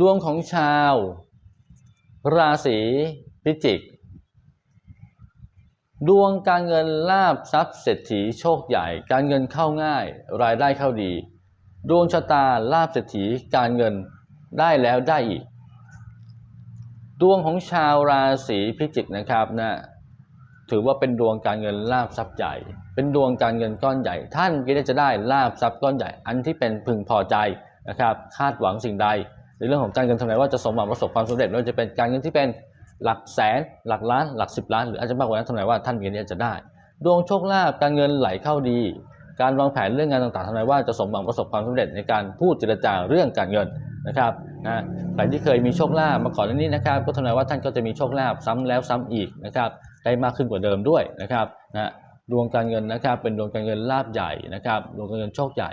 ดวงของชาว ราศีพิจิก ดวงการเงินลาบทรัพย์เศรษฐีโชคใหญ่ การเงินเข้าง่าย รายได้เข้าดี ดวงชะตาลาบเศรษฐีการเงินได้แล้วได้อีก ดวงของชาวราศีพิจิกนะครับนะถือว่าเป็นดวงการเงินลาบทรัพย์ใหญ่ เป็นดวงการเงินก้อนใหญ่ ท่านก็จะได้ลาบทรัพย์ก้อนใหญ่ อันที่เป็นพึงพอใจนะครับ คาดหวังสิ่งใด ในเรื่องของการเงินทำไมว่าจะสมหวังประสบความสำเร็จไม่ว่าจะเป็นการเงินที่เป็นหลักแสน หลักล้าน หลักสิบล้าน หรืออาจจะมากกว่านั้นทำไมว่าท่านมีเงินนี้จะได้ ดวงโชคลาภการเงินไหลเข้าดี การวางแผนเรื่องงานต่างๆทำไมว่าจะสมหวังประสบความสำเร็จในการพูดเจรจาเรื่องการเงินนะครับนะใครที่เคยมีโชคลาภมาก่อนนี้นะครับ ก็ทำนายว่าท่านก็จะมีโชคลาภซ้ำแล้วซ้ำอีกนะครับได้มากขึ้นกว่าเดิมด้วยนะครับนะดวงการเงินนะครับเป็นดวงการเงินลาภใหญ่นะครับดวงการเงินโชคใหญ่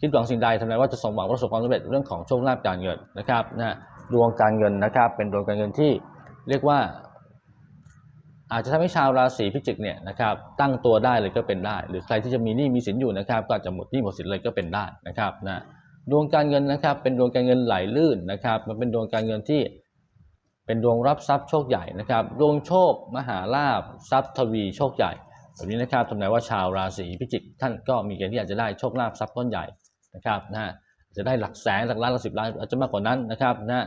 คิดหวังสิ่งใดทำนายว่าจะสมหวังประสบความสำเร็จเรื่องของโชคลาภการเงินนะครับนะดวงการเงินนะครับ เป็นดวงการเงินที่เรียกว่า อาจจะทำให้ชาวราศีพิจิกเนี่ยนะครับ ตั้งตัวได้เลยก็เป็นได้ หรือใครที่จะมีหนี้มีสินอยู่นะครับ ก็จจะหมดหนี้หมดสินเลยก็เป็นได้นะครับนะดวงการเงินนะครับ เป็นดวงการเงินไหลลื่นนะครับ มันเป็นดวงการเงินที่เป็นดวงรับทรัพย์โชคใหญ่นะครับ ดวงโชค มหาลาภทรัพย์ทวีโชคใหญ่แบบนี้นะครับทำนายว่าชาวราศีพิจิกท่านก็มีเกณฑ์ที่อาจจะได้โชคลาภทรัพย์ก้อนใหญ่ นะครับนะจะได้หลักแสนหลักล้านหลักสิบล้านอาจจะมากกว่านั้นนะครับนะ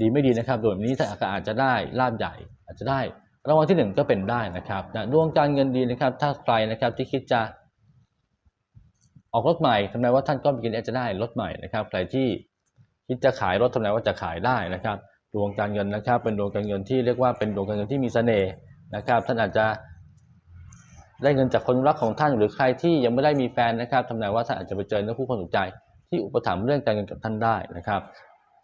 ดีไม่ดีนะครับโดยแบบนี้ถ้าอาจจะได้ลาภใหญ่ อาจจะได้รางวัลที่หนึ่งก็เป็นได้นะครับนะดวงการเงินดีนะครับ ถ้าใครนะครับที่คิดจะออกรถใหม่ทำนายว่าท่านก็มีเกณฑ์จะได้รถใหม่นะครับ ใครที่คิดจะขายรถทำนายว่าจะขายได้นะครับ ดวงการเงินนะครับ เป็นดวงการเงินที่เรียกว่าเป็นดวงการเงินที่มีเสน่ห์นะครับ ท่านอาจจะ ได้เงินจากคนรักของท่านหรือใครที่ยังไม่ได้มีแฟนนะครับทำนายว่าท่านอาจจะไปเจอเนื้อคู่คนถูกใจ ที่อุปถัมภ์เรื่องการเงินกับท่านได้นะครับ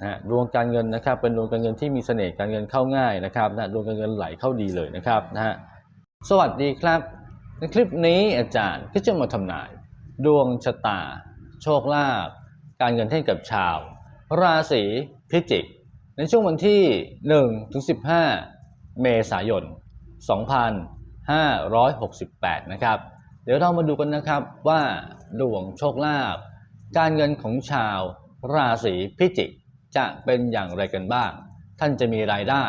นะดวงการเงินนะครับ เป็นดวงการเงินที่มีเสน่ห์การเงินเข้าง่ายนะครับนะดวงการเงินไหลเข้าดีเลยนะครับนะฮะสวัสดีครับ ในคลิปนี้อาจารย์ก็จะมาทำนาย ดวงชะตา โชคลาภการเงินให้กับชาว ราศีพิจิก ในช่วงวันที่1ถึง15 เมษายน 2568 นะครับ เดี๋ยวเรามาดูกันนะครับว่าดวงโชคลาภการเงินของชาวราศีพิจิกจะเป็นอย่างไรกันบ้าง ท่านจะมีรายได้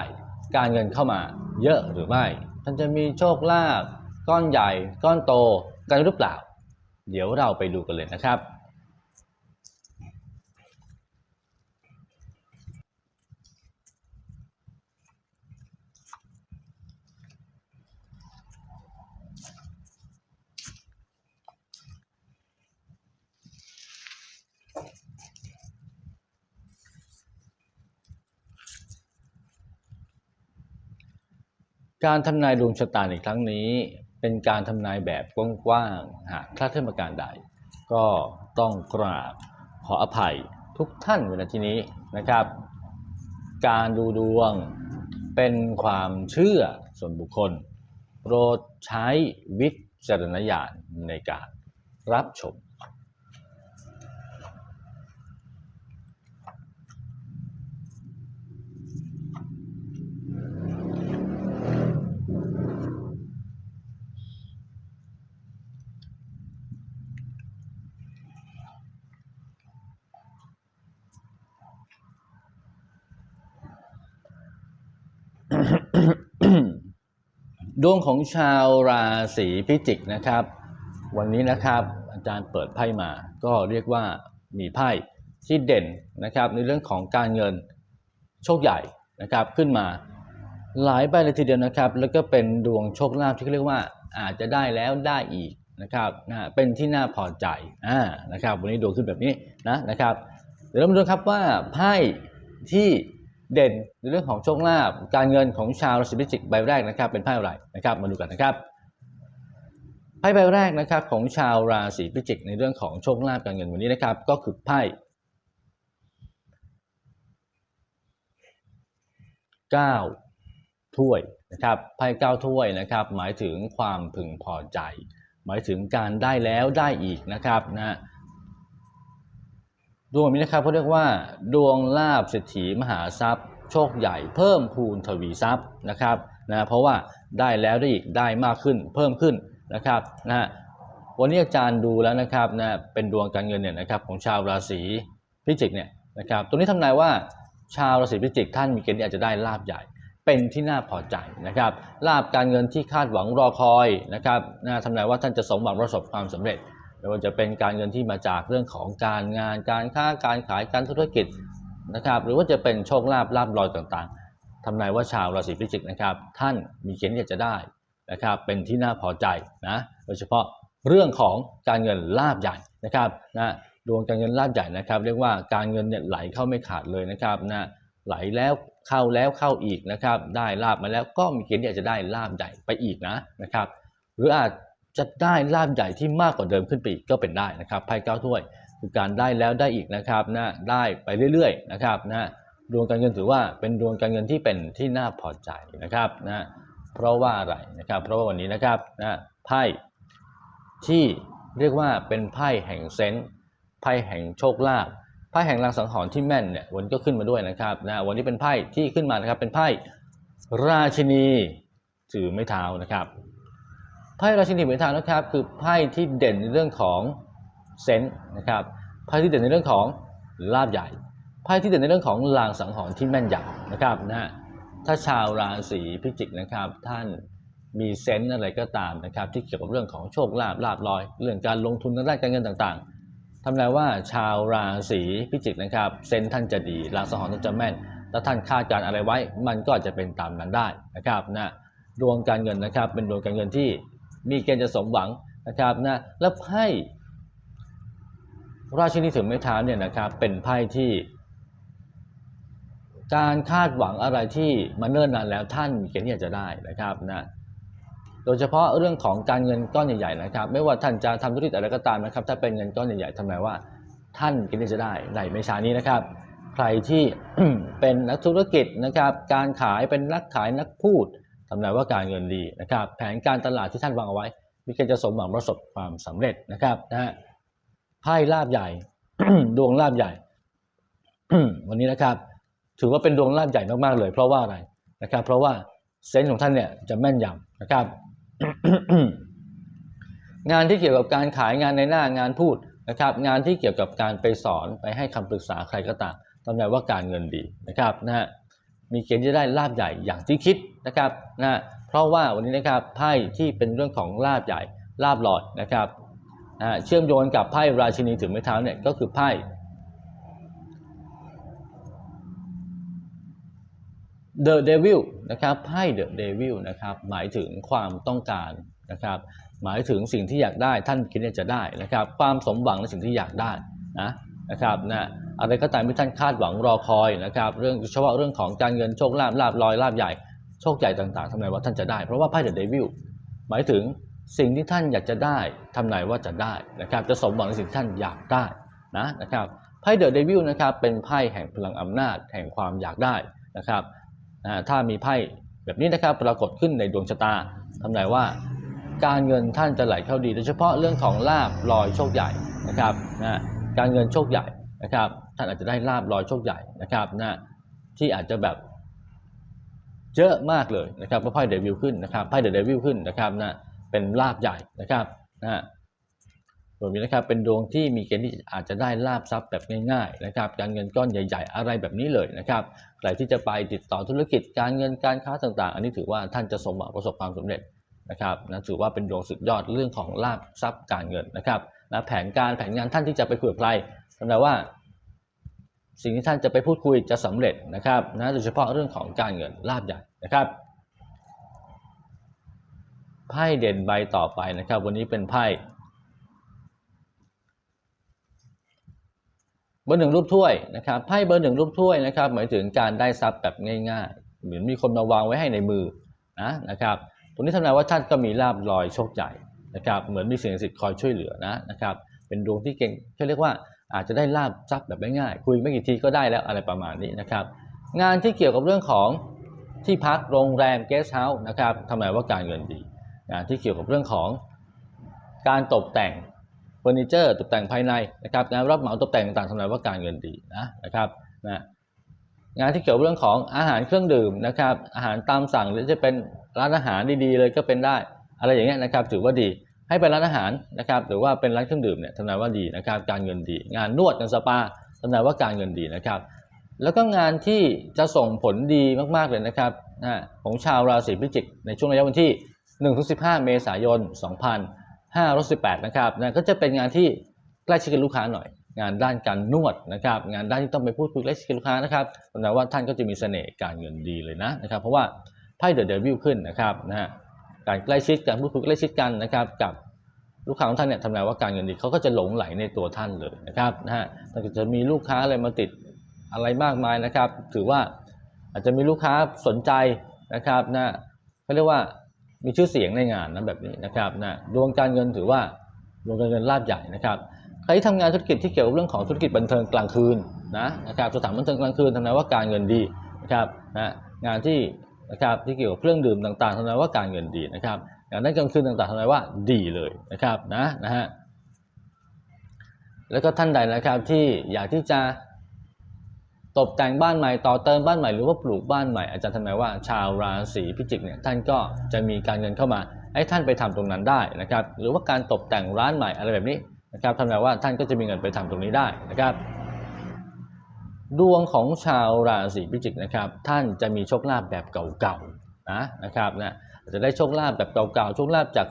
การเงินเข้ามาเยอะหรือไม่ ท่านจะมีโชคลาภก้อนใหญ่ ก้อนโตกันหรือเปล่า เดี๋ยวเราไปดูกันเลยนะครับ การทำนายดวงชะตาในครั้งนี้ เป็นการทำนายแบบกว้างๆหากคลาดเคลื่อนประการใด ก็ต้องกราบขออภัยทุกท่านเวลาที่นี้นะครับ การดูดวงเป็นความเชื่อส่วนบุคคล โปรดใช้วิจารณญาณในการรับชม ดวงของชาวราศีพิจิกนะครับ วันนี้นะครับอาจารย์เปิดไพ่มา ก็เรียกว่ามีไพ่ที่เด่นนะครับ ในเรื่องของการเงินโชคใหญ่นะครับขึ้นมาหลายใบเลยทีเดียวนะครับ แล้วก็เป็นดวงโชคลาภที่เรียกว่าอาจจะได้แล้วได้อีกนะครับนะเป็นที่น่าพอใจอ่านะครับ วันนี้ดวงขึ้นแบบนี้นะนะครับ เดี๋ยวเรามาดูครับว่าไพ่ที่ เด่นในเรื่องของโชคลาภการเงินของชาวราศีพิจิกใบแรกนะครับ เป็นไพ่อะไรนะครับ มาดูกันนะครับไพ่ใบแรกนะครับของชาวราศีพิจิก ในเรื่องของโชคลาภการเงินวันนี้นะครับ ก็คือไพ่เก้าถ้วยนะครับไพ่เก้าถ้วยนะครับ หมายถึงความพึงพอใจ หมายถึงการได้แล้วได้อีกนะครับนะ ดวงแบบนี้นะครับเขาเรียกว่า ดวงลาบเศรษฐีมหาทรัพย์ โชคใหญ่เพิ่มพูนทวีทรัพย์นะครับนะเพราะว่าได้แล้วได้อีกได้มากขึ้นเพิ่มขึ้นนะครับนะฮะวันนี้อาจารย์ดูแล้วนะครับนะเป็นดวงการเงินเนี่ยนะครับของชาวราศีพิจิกเนี่ยนะครับตัวนี้ทำนายว่าชาวราศีพิจิกท่านมีเกณฑ์ที่อาจจะได้ลาบใหญ่ เป็นที่น่าพอใจนะครับลาบการเงินที่คาดหวังรอคอยนะครับน่าทำนายว่าท่านจะสมหวังประสบความสำเร็จ ไม่ว่าจะเป็นการเงินที่มาจากเรื่องของการงานการค้าการขายการธุรกิจนะครับ หรือว่าจะเป็นโชคลาภลาบลอยต่างๆทำนายว่าชาวราศีพิจิกนะครับ ท่านมีเกณฑ์ที่จะได้นะครับ เป็นที่น่าพอใจนะโดยเฉพาะเรื่องของการเงินลาบใหญ่นะครับนะดวงการเงินลาบใหญ่นะครับ เรียกว่าการเงินเนี่ยไหลเข้าไม่ขาดเลยนะครับนะไหลแล้วเข้าแล้วเข้าอีกนะครับ ได้ลาบมาแล้วก็มีเกณฑ์ที่จะได้ลาบใหญ่ไปอีกนะนะครับ หรืออาจ จะได้ลาบใหญ่ที่มากกว่าเดิมขึ้นไปอีกก็เป็นได้นะครับไพ่เก้าถ้วยคือการได้แล้วได้อีกนะครับนะได้ไปเรื่อยๆนะครับนะดวงการเงินถือว่าเป็นดวงการเงินที่เป็นที่น่าพอใจนะครับนะเพราะว่าอะไรนะครับ เพราะว่าวันนี้นะครับนะไพ่ที่เรียกว่าเป็นไพ่แห่งเซนส์ไพ่แห่งโชคลาภไพ่แห่งรางสังหรณ์ที่แม่นเนี่ยวันก็ขึ้นมาด้วยนะครับนะวันนี้เป็นไพ่ที่ขึ้นมานะครับเป็นไพ่ราชินีถือไม้เท้านะครับ ไพ่ราชินีเหมือนทางนะครับ คือไพ่ที่เด่นในเรื่องของเซนส์นะครับไพ่ที่เด่นในเรื่องของลาบใหญ่ไพ่ที่เด่นในเรื่องของลางสังหรณ์ที่แม่นยำนะครับนะฮะถ้าชาวราศีพิจิกนะครับ ท่านมีเซนส์อะไรก็ตามนะครับ ที่เกี่ยวกับเรื่องของโชคลาภลาบลอย เรื่องการลงทุนทางด้านการเงินต่างๆทำนายว่าชาวราศีพิจิกนะครับ เซนส์ท่านจะดีลางสังหรณ์ท่านจะแม่นถ้าท่านคาดการอะไรไว้ มันก็จะเป็นตามนั้นได้นะครับนะดวงการเงินนะครับเป็นดวงการเงินที่ มีเกณฑ์จะสมหวังนะครับนะแล้วไพ่ราชินีถือไม้เท้าเนี่ยนะครับเป็นไพ่ที่ การคาดหวังอะไรที่มาเนิ่นนานแล้วท่านมีเกณฑ์ที่จะได้นะครับนะโดยเฉพาะเรื่องของการเงินก้อนใหญ่ๆนะครับ ไม่ว่าท่านจะทำธุรกิจอะไรก็ตามนะครับ ถ้าเป็นเงินก้อนใหญ่ๆทำไมว่า ท่านเกณฑ์ที่จะได้ในไม่ช้านี้นะครับ ใครที่เป็นนักธุรกิจนะครับ การขายเป็นนักขายนักพูด ทำนายว่าการเงินดีนะครับ แผนการตลาดที่ท่านวางเอาไว้ มีเกณฑ์จะสมหวังประสบความสำเร็จนะครับนะฮะไพ่ลาบใหญ่ ดวงลาบใหญ่ วันนี้นะครับ ถือว่าเป็นดวงลาบใหญ่มากๆเลย เพราะว่าอะไรนะครับ เพราะว่าเซนส์ของท่านเนี่ยจะแม่นยำนะครับ งานที่เกี่ยวกับการขายงานในหน้างานพูดนะครับ งานที่เกี่ยวกับการไปสอนไปให้คำปรึกษาใครก็ตามทำแนายว่าการเงินดีนะครับนะฮะ มีเกณฑ์จะได้ลาบใหญ่อย่างที่คิดนะครับนะเพราะว่าวันนี้นะครับไพ่ที่เป็นเรื่องของลาบใหญ่ลาบลอยนะครับนะเชื่อมโยงกับไพ่ราชินีถือไม้เท้าเนี่ยก็คือไพ่ The Devil นะครับไพ่ The Devil นะครับหมายถึงความต้องการนะครับหมายถึงสิ่งที่อยากได้ท่านคิดจะได้นะครับความสมหวังในสิ่งที่อยากได้นะ นะครับนะอะไรก็ตามที่ท่านคาดหวังรอคอยนะครับเรื่องเฉพาะเรื่องของการเงินโชคลาภลาบลอยลาบใหญ่โชคใหญ่ต่างๆทำนายว่าท่านจะได้ เพราะว่าไพ่ The Devil หมายถึงสิ่งที่ท่านอยากจะได้ทำนายว่าจะได้นะครับจะสมหวังในสิ่งที่ท่านอยากได้นะนะครับไพ่ The Devil นะครับเป็นไพ่แห่งพลังอำนาจแห่งความอยากได้นะครับนะถ้ามีไพ่แบบนี้นะครับปรากฏขึ้นในดวงชะตาทำนายว่าการเงินท่านจะไหลเข้าดี โดยเฉพาะเรื่องของลาบลอยโชคใหญ่นะครับนะ การเงินโชคใหญ่นะครับ ท่านอาจจะได้ลาบลอยโชคใหญ่นะครับนะที่อาจจะแบบเยอะมากเลยนะครับเพราะไพ่เดวิลขึ้นนะครับไพ่เดวิลขึ้นนะครับนะเป็นลาบใหญ่นะครับนะรวมนี้นะครับเป็นดวงที่มีเกณฑ์ที่อาจจะได้ลาบทรัพย์แบบง่ายๆนะครับการเงินก้อนใหญ่ ๆ อะไรแบบนี้เลยนะครับใครที่จะไปติดต่อธุรกิจการเงินการค้าต่างๆ อันนี้ถือว่าท่านจะสมหวังประสบความสำเร็จนะครับนะถือว่าเป็นดวงสุดยอดเรื่องของลาภทรัพย์การเงินนะครับ นะแผนการแผนงานท่านที่จะไปคุยกับใครทำนายว่า สิ่งที่ท่านจะไปพูดคุยจะสำเร็จนะครับนะโดยเฉพาะเรื่องของการเงินลาภใหญ่นะครับไพ่เด่นใบต่อไปนะครับ วันนี้เป็นไพ่เบอร์หนึ่งรูปถ้วยนะครับไพ่เบอร์หนึ่งรูปถ้วยนะครับ หมายถึงการได้ทรัพย์แบบง่ายๆ เหมือนมีคนมาวางไว้ให้ในมือนะนะครับตรงนี้ทำนายว่าท่านก็มีลาบลอยโชคใหญ่ นะครับเหมือนมีสิ่งศักดิ์สิทธิ์คอยช่วยเหลือนะนะครับเป็นดวงที่เก่งเขาเรียกว่าอาจจะได้ลาบทรัพย์แบบง่ายๆคุยไม่กี่ทีก็ได้แล้วอะไรประมาณนี้นะครับงานที่เกี่ยวกับเรื่องของที่พักโรงแรมเกสต์เฮาส์นะครับทำนายว่าการเงินดีงานที่เกี่ยวกับเรื่องของการตกแต่งเฟอร์นิเจอร์ตกแต่งภายในนะครับงานรับเหมาตกแต่งต่างๆทำนายว่าการเงินดีนะนะครับนะงานที่เกี่ยวกับเรื่องของอาหารเครื่องดื่มนะครับอาหารตามสั่งหรือจะเป็นร้านอาหารดีๆเลยก็เป็นได้ อะไรอย่างเงี้ยนะครับถือว่าดีให้เป็นร้านอาหารนะครับหรือว่าเป็นร้านเครื่องดื่มเนี่ยทำนายว่าดีนะครับการเงินดี งานนวดงานสปาทำนายว่าการเงินดีนะครับ แล้วก็งานที่จะส่งผลดีมากๆเลยนะครับนะของชาวราศีพิจิกในช่วงระยะวันที่1-15 เมษายน 2518นะครับนะก็จะเป็นงานที่ใกล้ชิดกับลูกค้าหน่อย งานด้านการนวดนะครับ งานด้านที่ต้องไปพูดคุยใกล้ชิดกับลูกค้านะครับแสดงว่าท่านก็จะมีเสน่ห์การเงินดีเลยนะนะครับ เพราะว่าไพ่เดอะเดวิลขึ้นนะครับนะฮะ การใกล้ชิดการพูดคุยใกล้ชิดกันนะครับ กับลูกค้าของท่านเนี่ยทำนายว่าการเงินดีเขาก็จะหลงไหลในตัวท่านเลยนะครับนะฮะถ้าเกิดจะมีลูกค้าอะไรมาติดอะไรมากมายนะครับ ถือว่าอาจจะมีลูกค้าสนใจนะครับนะเขาเรียกว่ามีชื่อเสียงในงานนะแบบนี้นะครับนะดวงการเงินถือว่าดวงการเงินลาบใหญ่นะครับใครที่ทำงานธุรกิจที่เกี่ยวกับเรื่องของธุรกิจบันเทิงกลางคืนนะนะครับสถานบันเทิงกลางคืนทำนายว่าการเงินดีนะครับนะงานที่ นะครับที่เกี่ยวกับเครื่องดื่มต่างๆทำนายว่าการเงินดีนะครับงานด้านกลางคืนต่างๆทำนายว่าดีเลยนะครับนะนะฮะแล้วก็ท่านใดนะครับที่อยากที่จะตกแต่งบ้านใหม่ต่อเติมบ้านใหม่หรือว่าปลูกบ้านใหม่อาจารย์ทำนายว่าชาวราศีพิจิกเนี่ยท่านก็จะมีการเงินเข้ามาให้ท่านไปทำตรงนั้นได้นะครับหรือว่าการตกแต่งร้านใหม่อะไรแบบนี้นะครับทำนายว่าท่านก็จะมีเงินไปทำตรงนี้ได้นะครับ ดวงของชาวราศีพิจิกนะครับ ท่านจะมีโชคลาภแบบเก่าๆนะนะครับนะจจะได้โชคลาภแบบเก่าๆโชคลาภจาก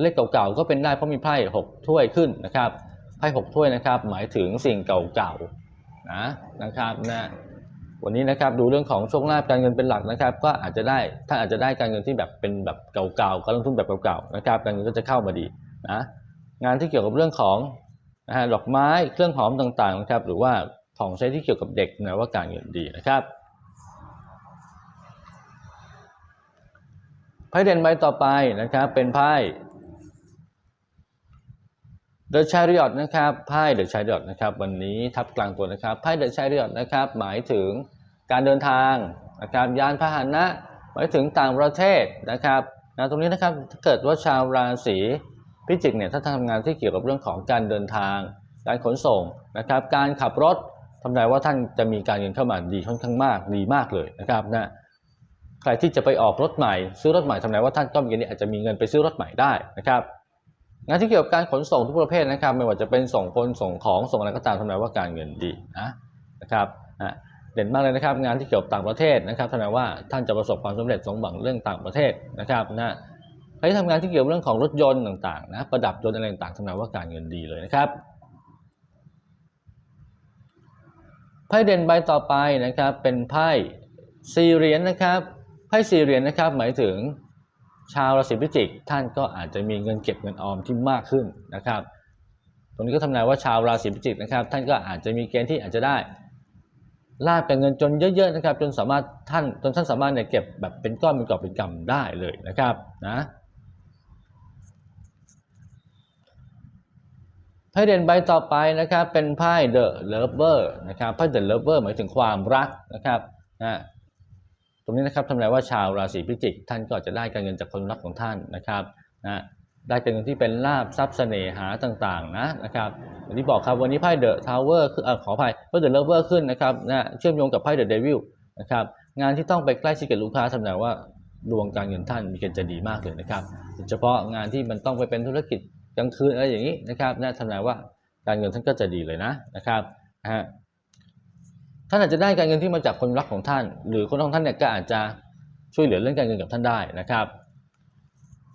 เลขเก่าๆก็เป็นได้เพราะมีไพ่หกถ้วยขึ้นนะครับไพ่หกถ้วยนะครับ หมายถึงสิ่งเก่าๆนะนะครับนะวันนี้นะครับดูเรื่องของโชคลาภการเงินเป็นหลักนะครับ ก็อาจจะได้ท่านอาจจะได้การเงินที่แบบเป็นแบบเก่าๆการลงทุนแบบเก่าๆนะครับการเงินก็จะเข้ามาดีนะงานที่เกี่ยวกับเรื่องของนะฮะดอกไม้เครื่องหอมต่างๆนะครับ หรือว่า ของใช้ที่เกี่ยวกับเด็กนะว่าการเงินดีนะครับไพ่เด่นใบต่อไปนะครับ เป็นไพ่ The Chariot นะครับไพ่ The Chariot นะครับ วันนี้ทับกลางตัวนะครับไพ่ The Chariot นะครับ หมายถึงการเดินทางนะครับยานพาหนะ หมายถึงต่างประเทศนะครับนะตรงนี้นะครับถ้าเกิดว่าชาวราศีพิจิกเนี่ยถ้าทำงานที่เกี่ยวกับเรื่องของการเดินทาง การขนส่งนะครับ การขับรถ ทำนายว่าท่านจะมีการเงินเข้ามาดีค่อนข้างมากดีมากเลยนะครับนะใครที่จะไปออกรถใหม่ ซื้อรถใหม่ทำนายว่าท่านก็มีเงินอาจจะมีเงินไปซื้อรถใหม่ได้นะครับงานที่เกี่ยวกับการขนส่งทุกประเภทนะครับ ไม่ว่าจะเป็นส่งคนส่งของส่งอะไรก็ตามทำนายว่าการเงินดีนะนะครับนะเด่นมากเลยนะครับ งานที่เกี่ยวกับต่างประเทศนะครับทำนายว่าท่านจะประสบความสำเร็จสมหวังเรื่องต่างประเทศนะครับนะใครที่ทำงานที่เกี่ยวกับเรื่องของรถยนต์ต่างๆนะประดับยนต์อะไรต่างๆทำนายว่าการเงินดีเลยนะครับ ไพ่เด่นใบต่อไปนะครับเป็นไพ่สี่เหรียญนะครับไพ่สี่เหรียญนะครับหมายถึงชาวราศีพิจิก ท่านก็อาจจะมีเงินเก็บเงินออมที่มากขึ้นนะครับตรงนี้ก็ทำนายว่าชาวราศีพิจิกนะครับ ท่านก็อาจจะมีเกณฑ์ที่อาจจะได้ลาบเป็นเงินจนเยอะๆนะครับ จนสามารถท่านจนท่านสามารถเนี่ยเก็บแบบเป็นก้อนเป็นกอบเป็นกำได้เลยนะครับนะ ไพ่เด่นใบต่อไปนะครับเป็นไพ่ The Lover นะครับไพ่ The Lover หมายถึงความรักนะครับนะตรงนี้นะครับทำนายว่าชาวราศีพิจิก ท่านก็จะได้การเงินจากคนรักของท่านนะครับนะได้การเงินที่เป็นลาบทรัพย์เสน่หาต่างๆนะนะครับอย่างที่บอกครับวันนี้ไพ่ The Tower คือออขออภัยไพ่ The Lover ขึ้นนะครับนะเชื่อมโยงกับไพ่ The Devil นะครับงานที่ต้องไปใกล้ชิดกับลูกค้าทำนายว่าดวงการเงินท่านมีเกณฑ์จะดีมากเลยนะครับโดยเฉพาะงานที่มันต้องไปเป็นธุรกิจ กลางคืนอะไรอย่างนี้นะครับน่าทำนายว่าการเงินท่านก็จะดีเลยนะนะครับนะฮะท่านอาจจะได้การเงินที่มาจากคนรักของท่าน หรือคนของท่านเนี่ยก็อาจจะช่วยเหลือเรื่องการเงินกับท่านได้นะครับ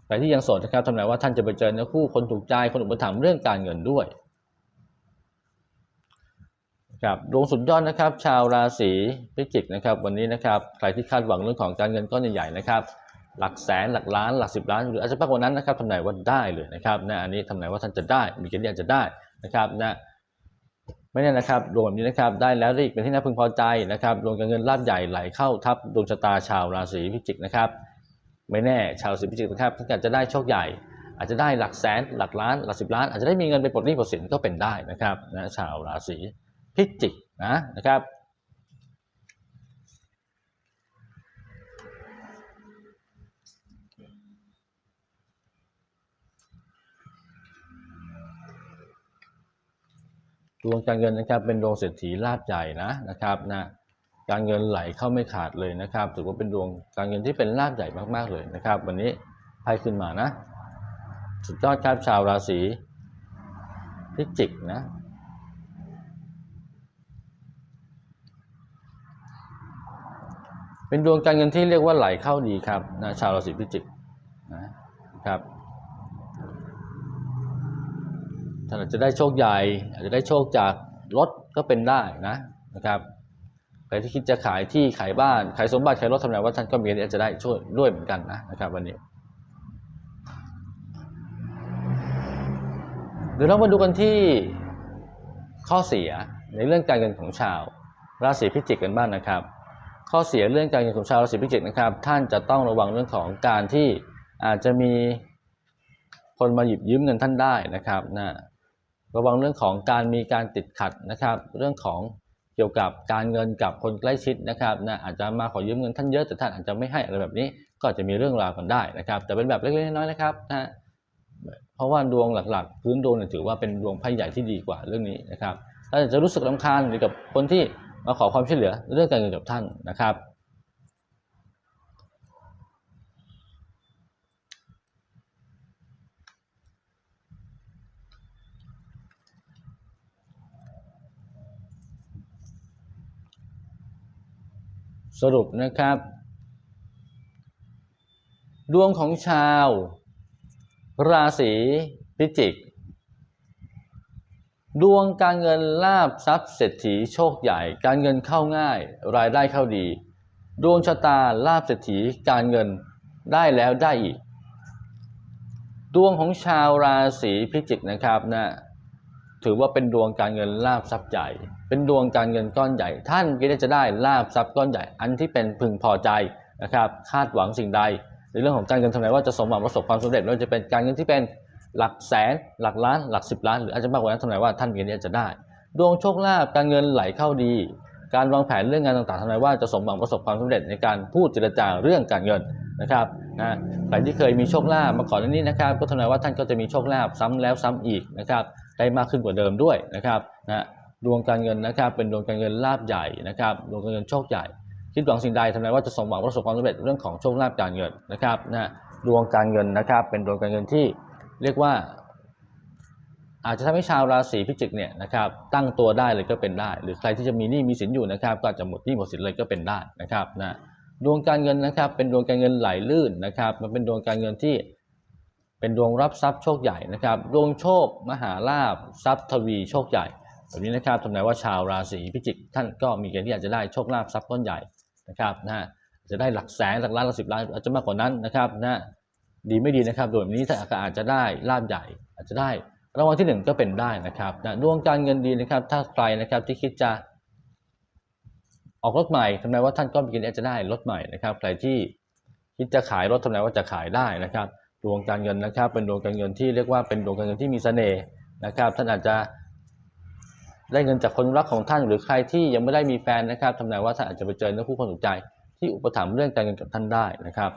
แต่ที่ยังโสดนะครับทำนายว่าท่านจะไปเจอเนื้อคู่คนถูกใจคนอุปถัมภ์เรื่องการเงินด้วยครับดวงสุดยอดนะครับ ชาวราศีพิจิกนะครับ วันนี้นะครับ ใครที่คาดหวังเรื่องของการเงินก้อนใหญ่ๆนะครับ หลักแสนหลักล้านหลักสิบล้านหรืออาจจะมากกว่านั้นนะครับทำนายว่าได้เลยนะครับนะอันนี้ทำนายว่าท่านจะได้ มีเกณฑ์ที่อาจจะได้นะครับนะไม่แน่นะครับดวงแบบนี้นะครับได้แล้วได้อีกเป็นที่น่าพึงพอใจนะครับดวงการเงินลาภใหญ่ไหลเข้าทับดวงชะตาชาวราศีพิจิกนะครับ ไม่แน่ชาวราศีพิจิกนะครับท่านอาจจะได้โชคใหญ่ อาจจะได้หลักแสนหลักล้านหลักสิบล้าน อาจจะได้มีเงินไปปลดหนี้ปลดสินก็เป็นได้นะครับนะชาวราศีพิจิกนะนะครับ ดวงการเงินนะครับเป็นดวงเศรษฐีลาภใหญ่นะนะครับนะการเงินไหลเข้าไม่ขาดเลยนะครับ ถือว่าเป็นดวงการเงินที่เป็นลาภใหญ่มากๆเลยนะครับ วันนี้ไพ่ขึ้นมานะ สุดยอดครับชาวราศีพิจิกนะเป็นดวงการเงินที่เรียกว่าไหลเข้าดีครับนะชาวราศีพิจิกนะครับ ท่านอาจจะได้โชคใหญ่ อาจจะได้โชคจากรถก็เป็นได้นะนะครับใครที่คิดจะขายที่ขายบ้านขายสมบัติขายรถทำอะไรว่าท่านก็มีอาจจะได้ช่วยด้วยเหมือนกันนะนะครับวันนี้เดี๋ยวเรามาดูกันที่ข้อเสียในเรื่องการเงินของชาว ราศีพิจิกกันบ้างนะครับ ข้อเสียเรื่องการเงินของชาวราศีพิจิกนะครับ ท่านจะต้องระวังเรื่องของการที่อาจจะมีคนมาหยิบยืมเงินท่านได้นะครับนะ ระวังเรื่องของการมีการติดขัดนะครับ เรื่องของเกี่ยวกับการเงินกับคนใกล้ชิดนะครับนะอาจจะมาขอยืมเงินท่านเยอะแต่ท่านอาจจะไม่ให้อะไรแบบนี้ ก็จะมีเรื่องราวกันได้นะครับ แต่เป็นแบบเล็กๆน้อยๆนะครับนะเพราะว่าดวงหลักๆ พื้นดวงถือว่าเป็นดวงไพ่ใหญ่ที่ดีกว่าเรื่องนี้นะครับถ้าจะรู้สึกรำคาญหรือกับคนที่มาขอความช่วยเหลือเรื่องการเงินกับท่านนะครับ สรุปนะครับ ดวงของชาว ราศีพิจิก ดวงการเงินลาบทรัพย์เศรษฐีโชคใหญ่ การเงินเข้าง่าย รายได้เข้าดี ดวงชะตาลาบเศรษฐีการเงินได้แล้วได้อีก ดวงของชาวราศีพิจิกนะครับนะ ถือว่าเป็นดวงการเงินลาบทรัพย์ใหญ่ เป็นดวงการเงินก้อนใหญ่ ท่านก็จะได้ลาบทรัพย์ก้อนใหญ่ อันที่เป็นพึงพอใจนะครับ คาดหวังสิ่งใด ในเรื่องของการเงินทำไมว่าจะสมหวังประสบความสำเร็จไม่ว่าจะเป็นการเงินที่เป็นหลักแสน หลักล้าน หลักสิบล้าน หรืออาจจะมากกว่านั้นทำไมว่าท่านเงินนี้จะได้ ดวงโชคลาภการเงินไหลเข้าดี การวางแผนเรื่องงานต่างๆทำไมว่าจะสมหวังประสบความสำเร็จในการพูดเจรจาเรื่องการเงินนะครับนะใครที่เคยมีโชคลาภมาก่อนนี้นะครับ ก็ทำนายว่าท่านก็จะมีโชคลาภซ้ำแล้วซ้ำอีกนะครับ ได้มากขึ้นกว่าเดิมด้วยนะครับนะดวงการเงินนะครับเป็นดวงการเงินลาภใหญ่นะครับดวงการเงินโชคใหญ่คิดหวังสิ่งใดทำนายว่าจะสมหวังประสบความสำเร็จเรื่องของโชคลาภการเงินนะครับนะดวงการเงินนะครับเป็นดวงการเงินที่เรียกว่า อาจจะทำให้ชาวราศีพิจิกเนี่ยนะครับตั้งตัวได้เลยก็เป็นได้ หรือใครที่จะมีหนี้มีสินอยู่นะครับก็จจะหมดหนี้หมดสินเลยก็เป็นได้นะครับนะดวงการเงินนะครับเป็นดวงการเงินไหลลื่นนะครับ มันเป็นดวงการเงินที่ เป็นดวงรับทรัพย์โชคใหญ่นะครับ ดวงโชคมหาลาภทรัพย์ทวีโชคใหญ่แบบนี้นะครับทำนายว่าชาวราศีพิจิกท่านก็มีเกณฑ์ที่อาจจะได้โชคลาภทรัพย์ก้อนใหญ่นะครับนะจะได้หลักแสนหลักล้านหลักสิบล้านอาจจะมากกว่านั้นนะครับนะดีไม่ดีนะครับโดยแบบนี้ถ้าอาจจะได้ลาภใหญ่ อาจจะได้รางวัลที่หนึ่งก็เป็นได้นะครับนะดวงการเงินดีนะครับ ถ้าใครนะครับที่คิดจะออกรถใหม่ทำนายว่าท่านก็มีเกณฑ์จะได้รถใหม่นะครับ ใครที่คิดจะขายรถทำนายว่าจะขายได้นะครับ ดวงการเงินนะครับ เป็นดวงการเงินที่เรียกว่าเป็นดวงการเงินที่มีเสน่ห์นะครับ ท่านอาจจะได้เงินจากคนรักของท่านหรือใครที่ยังไม่ได้มีแฟนนะครับทำนายว่าท่านอาจจะไปเจอเนื้อคู่คนถูกใจ ที่อุปถัมภ์เรื่องการเงินกับท่านได้นะครับ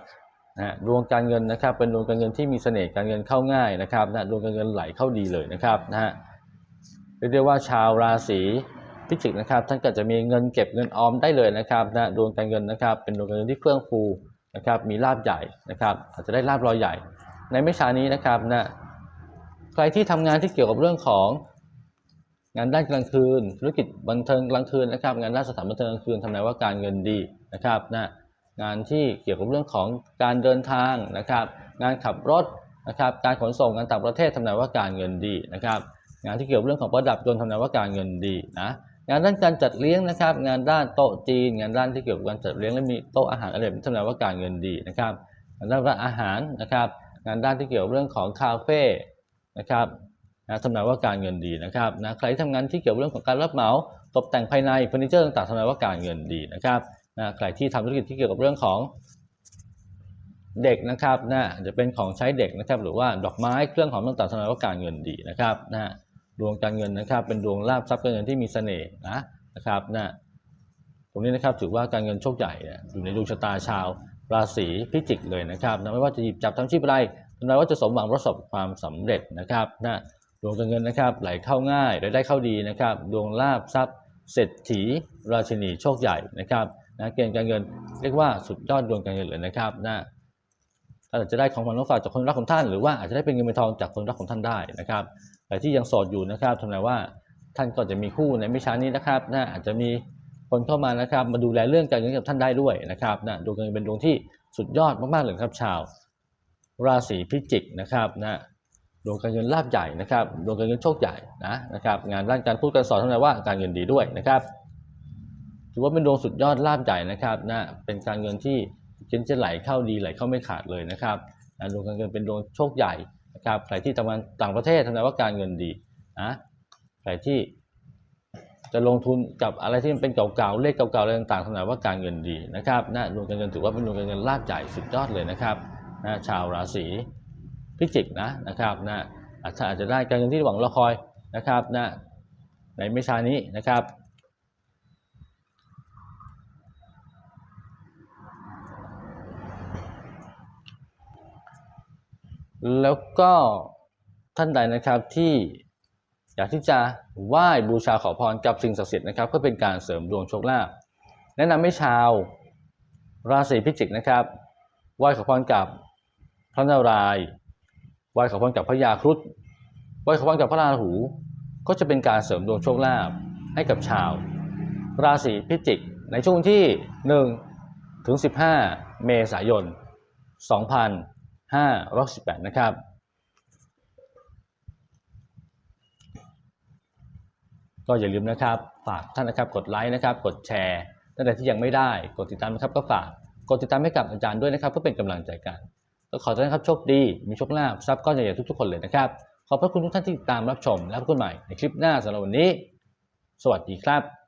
นะดวงการเงินนะครับ เป็นดวงการเงินที่มีเสน่ห์การเงินเข้าง่ายนะครับนะดวงการเงินไหลเข้าดีเลยนะครับนะฮะเรียกได้ว่าชาวราศีพิจิกนะครับ ท่านก็จะมีเงินเก็บเงินออมได้เลยนะครับนะดวงการเงินนะครับ เป็นดวงการเงินที่เฟื่องฟูนะครับ มีลาบใหญ่นะครับ อาจจะได้ลาบรอยใหญ่ ในไม่ช้านี้นะครับนะใครที่ทำงานที่เกี่ยวกับเรื่องของงานด้านกลางคืน ธุรกิจบันเทิงกลางคืนนะครับ งานด้านสถานบันเทิงกลางคืนทำนายว่าการเงินดีนะครับนะงานที่เกี่ยวกับเรื่องของการเดินทางนะครับ งานขับรถนะครับ การขนส่งงานต่างประเทศทำนายว่าการเงินดีนะครับ งานที่เกี่ยวกับเรื่องของประดับยนต์ทำนายว่าการเงินดีนะงานด้านการจัดเลี้ยงนะครับ งานด้านโต๊ะจีน งานด้านที่เกี่ยวกับการจัดเลี้ยงและมีโต๊ะอาหารอะไรทำนายว่าการเงินดีนะครับงานด้านร้านอาหารนะครับ งานด้านที่เกี่ยวเรื่องของคาเฟ่นะครับนะทำนายว่าการเงินดีนะครับนะใครที่ทำงานที่เกี่ยวเรื่องของการรับเหมาตกแต่งภายในเฟอร์นิเจอร์ต่างๆทำนายว่าการเงินดีนะครับนะใครที่ทำธุรกิจที่เกี่ยวกับเรื่องของเด็กนะครับนะอาจะเป็นของใช้เด็กนะครับ หรือว่าดอกไม้เครื่องหอมต่างๆทำนายว่าการเงินดีนะครับนะดวงการเงินนะครับ เป็นดวงลาภทรัพย์การเงินที่มีเสน่ห์นะนะครับนะตรงนี้นะครับถือว่าการเงินโชคใหญ่อยู่ในดวงชะตาชาว ราศีพิจิกเลยนะครับนะไม่ว่าจะหยิบจับทำชีพอะไรทำนายว่าจะสมหวังประสบความสำเร็จนะครับนะดวงการเงินนะครับไหลเข้าง่ายรายได้เข้าดีนะครับ ดวงลาภทรัพย์เศรษฐีราชินีโชคใหญ่นะครับนะเกณฑ์การเงินเรียกว่าสุดยอดดวงการเงินเลยนะครับนะท่านอาจจะได้ของขวัญของฝากจากคนรักของท่าน หรือว่าอาจจะได้เป็นเงินเป็นทองจากคนรักของท่านได้นะครับใครที่ยังโสดอยู่นะครับทำนายว่าท่านก็จะมีคู่ในไม่ช้านี้นะครับนะอาจจะมี คนเข้ามานะครับ มาดูแลเรื่องการเงินกับท่านได้ด้วยนะครับนะดวงการเงินเป็นดวงที่สุดยอดมากๆเลยครับชาว ราศีพิจิกนะครับนะดวงการเงินลาบใหญ่นะครับดวงการเงินโชคใหญ่นะนะครับงานด้านการพูดการสอนทำนายว่าการเงินดีด้วยนะครับถือว่าเป็นดวงสุดยอดลาบใหญ่นะครับนะเป็นการเงินที่เกินจะไหลเข้าดีไหลเข้าไม่ขาดเลยนะครับนะดวงการเงินเป็นดวงโชคใหญ่นะครับใครที่ทำงานต่างประเทศทำนายว่าการเงินดีนะใครที่ จะลงทุนกับอะไรที่มันเป็นเก่าๆ เลขเก่าๆ อะไรต่างๆทำนายว่าการเงินดีนะครับนะดวงการเงินถือว่าเป็นดวงการเงินลาบใหญ่สุดยอดเลยนะครับนะชาวราศีพิจิกนะนะครับนะอาจจะอาจจะได้การเงินที่หวังรอคอยนะครับนะในไม่ช้านี้นะครับแล้วก็ท่านใดนะครับที่ อยากที่จะไหว้บูชาขอพรกับสิ่งศักดิ์สิทธิ์นะครับเพื่อเป็นการเสริมดวงโชคลาภแนะนำให้ชาวราศีพิจิกนะครับไหว้ขอพรกับพระนารายณ์ไหว้ขอพรกับพระยาครุฑไหว้ขอพรกับพระราหู ก็จะเป็นการเสริมดวงโชคลาภให้กับชาว ราศีพิจิก ในช่วงที่1ถึง15 เมษายน 2518นะครับ ก็อย่าลืมนะครับฝากท่านนะครับกดไลค์นะครับ กดแชร์ท่านใดที่ยังไม่ได้กดติดตามนะครับก็ฝากกดติดตามให้กับอาจารย์ด้วยนะครับเพื่อเป็นกำลังใจกันก็ขอท่านครับโชคดีมีโชคลาภทรัพย์ก้อนใหญ่ๆทุกๆคนเลยนะครับ ขอบพระคุณทุกท่านที่ติดตามรับชมแล้วพบกันใหม่ในคลิปหน้าสำหรับวันนี้ สวัสดีครับ